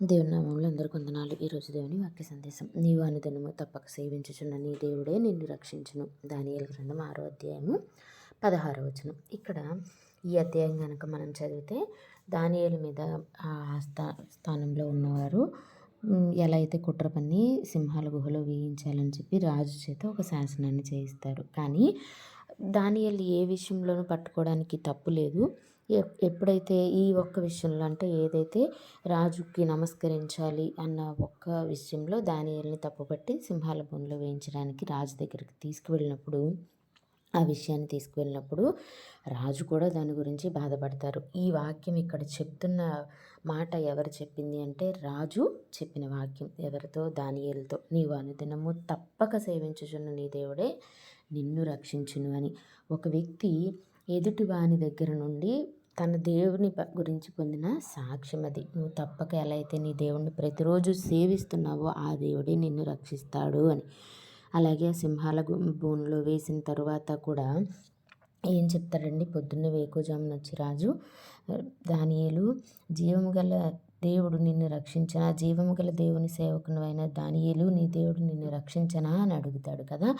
దేవుని నామంలో అందరికీ వందనాలు ఈరోజు దేవుని వాక్య సందేశం. నీవు అనుదినము తప్పక సేవించుచున్న నీ దేవుడే నిన్ను రక్షించును. దాని గ్రంథం ఆరో అధ్యాయము పదహారో వచనం. ఇక్కడ ఈ అధ్యాయం కనుక మనం చదివితే దానియల మీద ఆ స్థా స్థానంలో ఉన్నవారు ఎలా అయితే కుట్ర పని సింహాల గుహలో వేయించాలని చెప్పి రాజు చేత ఒక శాసనాన్ని చేయిస్తారు. కానీ దానియల్ ఏ విషయంలోనూ పట్టుకోవడానికి తప్పు లేదు. ఎప్పుడైతే ఈ ఒక్క విషయంలో అంటే ఏదైతే రాజుకి నమస్కరించాలి అన్న ఒక్క విషయంలో దానియల్ని తప్పుపట్టి సింహాల బొన్లో వేయించడానికి రాజు దగ్గరికి తీసుకువెళ్ళినప్పుడు ఆ విషయాన్ని తీసుకువెళ్ళినప్పుడు రాజు కూడా దాని గురించి బాధపడతారు. ఈ వాక్యం ఇక్కడ చెప్తున్న మాట ఎవరు చెప్పింది అంటే రాజు చెప్పిన వాక్యం ఎవరితో? దానియలతో నీవు అనుదినము తప్పక సేవించుచున్న నీ దేవుడే నిన్ను రక్షించును అని. ఒక వ్యక్తి ఎదుటి వాని దగ్గర నుండి తన దేవుని గురించి పొందిన సాక్ష్యం అది. నువ్వు తప్పక ఎలా అయితే నీ దేవుణ్ణి ప్రతిరోజు సేవిస్తున్నావో ఆ దేవుడే నిన్ను రక్షిస్తాడు అని. అలాగే సింహాల బోన్లో వేసిన తరువాత కూడా ఏం చెప్తాడండి? పొద్దున్న వేకోజామున వచ్చి రాజు దానియేలు జీవము గల దేవుడు నిన్ను రక్షించిన? జీవము గల దేవుని సేవకునివైన అయిన నీ దేవుడు నిన్ను రక్షించనా? అని అడుగుతాడు కదా?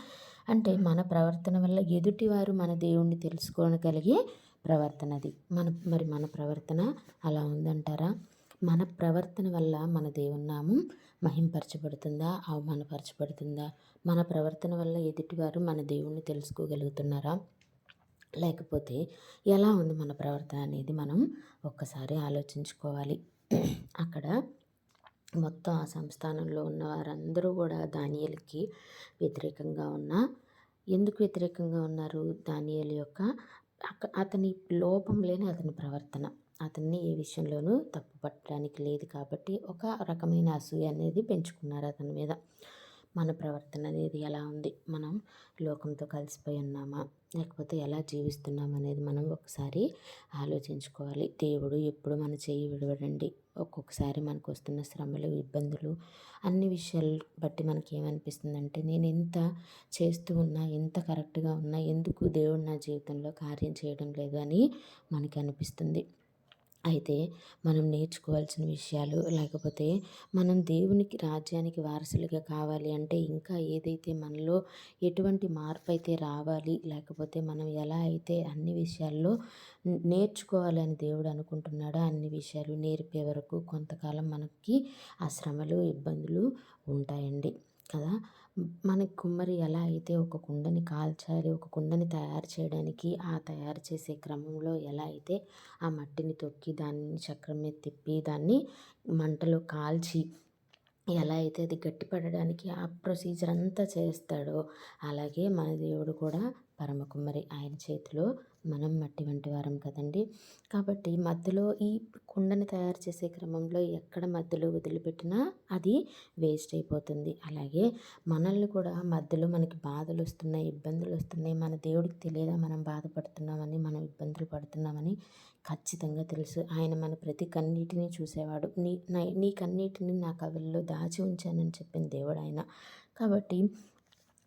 అంటే మన ప్రవర్తన వల్ల ఎదుటివారు మన దేవుణ్ణి తెలుసుకోగలిగే ప్రవర్తనది మన మరి మన ప్రవర్తన అలా ఉందంటారా? మన ప్రవర్తన వల్ల మన దేవున్నామం మహింపరచబడుతుందా? అవమానపరచబడుతుందా? మన ప్రవర్తన వల్ల ఎదుటివారు మన దేవుణ్ణి తెలుసుకోగలుగుతున్నారా? లేకపోతే ఎలా ఉంది మన ప్రవర్తన అనేది మనం ఒక్కసారి ఆలోచించుకోవాలి. అక్కడ మొత్తం ఆ సంస్థానంలో ఉన్న వారందరూ కూడా దానియలకి వ్యతిరేకంగా ఉన్న ఎందుకు వ్యతిరేకంగా ఉన్నారు? దానియలు యొక్క అతని లోపం లేని అతని ప్రవర్తన. అతన్ని ఏ విషయంలోనూ తప్పు పట్టడానికి లేదు కాబట్టి ఒక రకమైన అసూయ అనేది పెంచుకున్నారు అతని మీద. మన ప్రవర్తన అనేది ఎలా ఉంది? మనం లోకంతో కలిసిపోయి ఉన్నామా? లేకపోతే ఎలా జీవిస్తున్నాం అనేది మనం ఒకసారి ఆలోచించుకోవాలి. దేవుడు ఎప్పుడు మన చేయి విడవడండి. ఒక్కొక్కసారి మనకు వస్తున్న శ్రమలు ఇబ్బందులు అన్ని విషయాలు బట్టి మనకి ఏమనిపిస్తుందంటే నేను ఎంత చేస్తూ ఉన్నా ఎంత కరెక్ట్గా ఉన్నా ఎందుకు దేవుడు నా జీవితంలో కార్యం చేయడం లేదు అని మనకి అనిపిస్తుంది. అయితే మనం నేర్చుకోవాల్సిన విషయాలు లేకపోతే మనం దేవునికి రాజ్యానికి వారసులుగా కావాలి అంటే ఇంకా ఏదైతే మనలో ఎటువంటి మార్పు అయితే రావాలి లేకపోతే మనం ఎలా అయితే అన్ని విషయాల్లో నేర్చుకోవాలని దేవుడు అనుకుంటున్నాడో అన్ని విషయాలు నేర్పే వరకు కొంతకాలం మనకి ఆ శ్రమలు ఇబ్బందులు ఉంటాయండి. కదా? మన కుమ్మరి ఎలా అయితే ఒక కుండని కాల్చాలి ఒక కుండని తయారు చేయడానికి ఆ తయారు చేసే క్రమంలో ఎలా అయితే ఆ మట్టిని తొక్కి దాన్ని చక్రం మీద తిప్పి దాన్ని మంటలో కాల్చి ఎలా అయితే అది గట్టిపడడానికి ఆ ప్రొసీజర్ అంతా చేస్తాడో అలాగే మన దేవుడు కూడా పరమ కుమ్మరి ఆయన చేతిలో మనం మట్టి వంటి వారం కదండి. కాబట్టి మధ్యలో ఈ కుండని తయారు చేసే క్రమంలో ఎక్కడ మధ్యలో వదిలిపెట్టినా అది వేస్ట్ అయిపోతుంది. అలాగే మనల్ని కూడా మధ్యలో మనకి బాధలు వస్తున్నాయి ఇబ్బందులు వస్తున్నాయి. మన దేవుడికి తెలియదా మనం బాధపడుతున్నామని మనం ఇబ్బందులు పడుతున్నామని? ఖచ్చితంగా తెలుసు. ఆయన మన ప్రతి కన్నీటిని చూసేవాడు. నీ నీ కన్నీటిని నా కవిల్లో దాచి ఉంచానని చెప్పిన దేవుడు ఆయన. కాబట్టి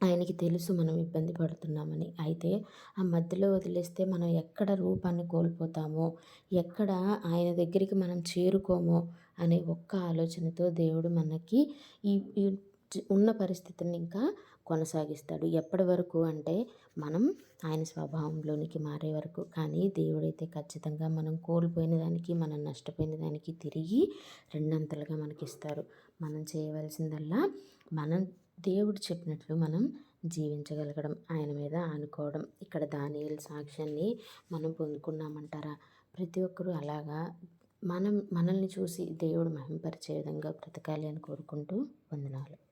ఆయనకి తెలుసు మనం ఇబ్బంది పడుతున్నామని. అయితే ఆ మధ్యలో వదిలేస్తే మనం ఎక్కడ రూపాన్ని కోల్పోతామో ఎక్కడ ఆయన దగ్గరికి మనం చేరుకోమో అనే ఒక్క ఆలోచనతో దేవుడు మనకి ఈ ఉన్న పరిస్థితిని ఇంకా కొనసాగిస్తాడు. ఎప్పటి వరకు అంటే మనం ఆయన స్వభావంలోనికి మారే వరకు. కానీ దేవుడైతే ఖచ్చితంగా మనం కోల్పోయిన దానికి మనం నష్టపోయిన దానికి తిరిగి రెండంతలుగా మనకిస్తారు. మనం చేయవలసిందల్లా మనం దేవుడు చెప్పినట్లు మనం జీవించగలగడం ఆయన మీద ఆనుకోవడం. ఇక్కడ దానియల్ సాక్ష్యాన్ని మనం పొందుకున్నామంటారా? ప్రతి ఒక్కరూ అలాగా మనం మనల్ని చూసి దేవుడు మహింపరిచే విధంగా బ్రతకాలి అని కోరుకుంటూ వందనాలు.